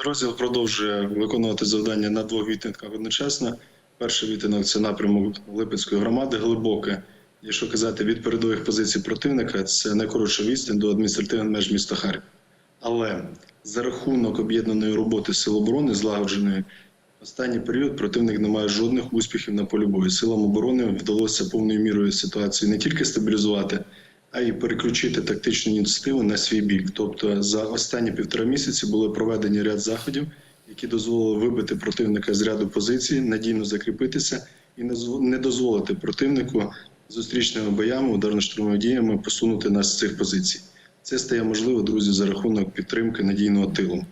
Підрозділ продовжує виконувати завдання на двох відтинках одночасно. Перший відтинок це напрямок Липецької громади, глибоке. Якщо казати від передових позицій противника, це найкоротша відстань до адміністративних меж міста Харків. Але за рахунок об'єднаної роботи сил оборони злагодженої, останній період противник не має жодних успіхів на полі бою. Силам оборони вдалося повною мірою ситуацію не тільки стабілізувати, а й переключити тактичну ініціативу на свій бік. Тобто за останні півтора місяці були проведені ряд заходів, які дозволили вибити противника з ряду позицій, надійно закріпитися і не зво- не дозволити противнику зустрічними боями, ударно-штурмовими діями посунути нас з цих позицій. Це стає можливо, друзі, за рахунок підтримки надійного тилу.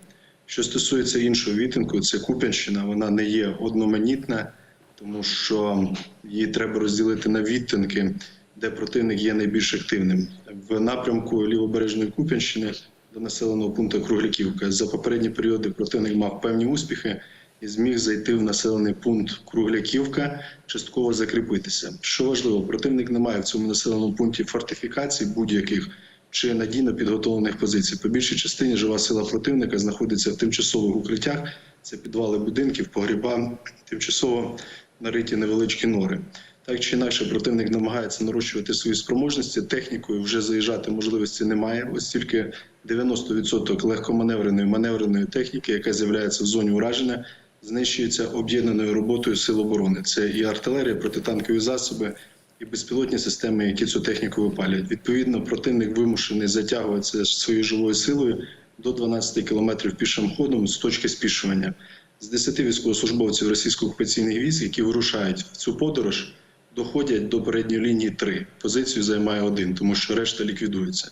Що стосується іншого відтинку, це Куп'янщина. Вона не є одноманітна, тому що її треба розділити на відтинки, де противник є найбільш активним. В напрямку лівобережної Куп'янщини до населеного пункту Кругляківка за попередні періоди противник мав певні успіхи і зміг зайти в населений пункт Кругляківка, частково закріпитися. Що важливо, противник не має в цьому населеному пункті фортифікацій будь-яких чи надійно підготовлених позицій. По більшій частині жива сила противника знаходиться в тимчасових укриттях. Це підвали будинків, погріба, тимчасово нариті невеличкі нори. Так чи інакше, противник намагається нарощувати свої спроможності. Технікою вже заїжджати можливості немає. Ось тільки 90% легкоманевреної маневреної техніки, яка з'являється в зоні ураження, знищується об'єднаною роботою сил оборони. Це і артилерія, протитанкові засоби, і безпілотні системи, які цю техніку випалюють. Відповідно, противник вимушений затягуватися своєю живою силою до 12 кілометрів пішим ходом з точки спішування. З 10 військовослужбовців російсько-окупаційних військ, які вирушають в цю подорож, доходять до передньої лінії 3. Позицію займає один, тому що решта ліквідується.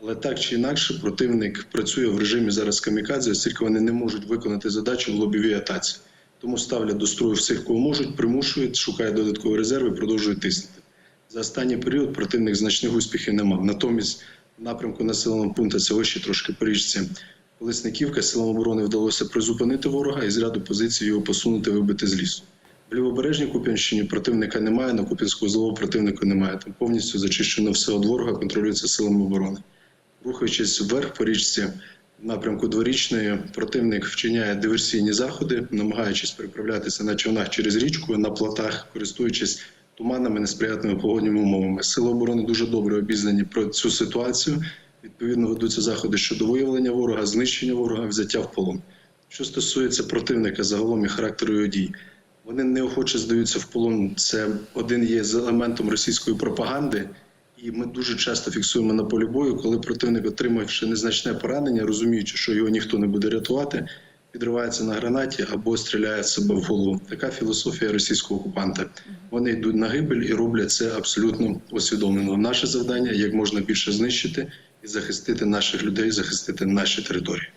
Але так чи інакше, противник працює в режимі зараз камікадзе, оскільки вони не можуть виконати задачу в лобовій атаці. Тому ставлять до строю всіх, кого можуть, примушують, шукають додаткові резерви, продовжують тиснути. За останній період противник значних успіхів не мав. Натомість, в напрямку населеного пункту це вище трошки по річці Колесниківка, силам оборони вдалося призупинити ворога і з ряду позицій його посунути, вибити з лісу. В лівобережній Куп'янщині противника немає, на Куп'янську злову противника немає. Там повністю зачищено все від ворога, контролюється силами оборони. Рухаючись вверх по річці в напрямку дворічної, противник вчиняє диверсійні заходи, намагаючись переправлятися на човнах через річку, на плотах, користуючись туманними несприятними погодніми умовами. Сили оборони дуже добре обізнані про цю ситуацію. Відповідно, ведуться заходи щодо виявлення ворога, знищення ворога, взяття в полон. Що стосується противника загалом і характеру його дій, вони неохоче здаються в полон. Це один є з елементом російської пропаганди. І ми дуже часто фіксуємо на полі бою, коли противник, отримавши незначне поранення, розуміючи, що його ніхто не буде рятувати, підривається на гранаті або стріляє себе в голову. Така філософія російського окупанта. Вони йдуть на гибель і роблять це абсолютно усвідомлено. Наше завдання як можна більше знищити і захистити наших людей, захистити наші території.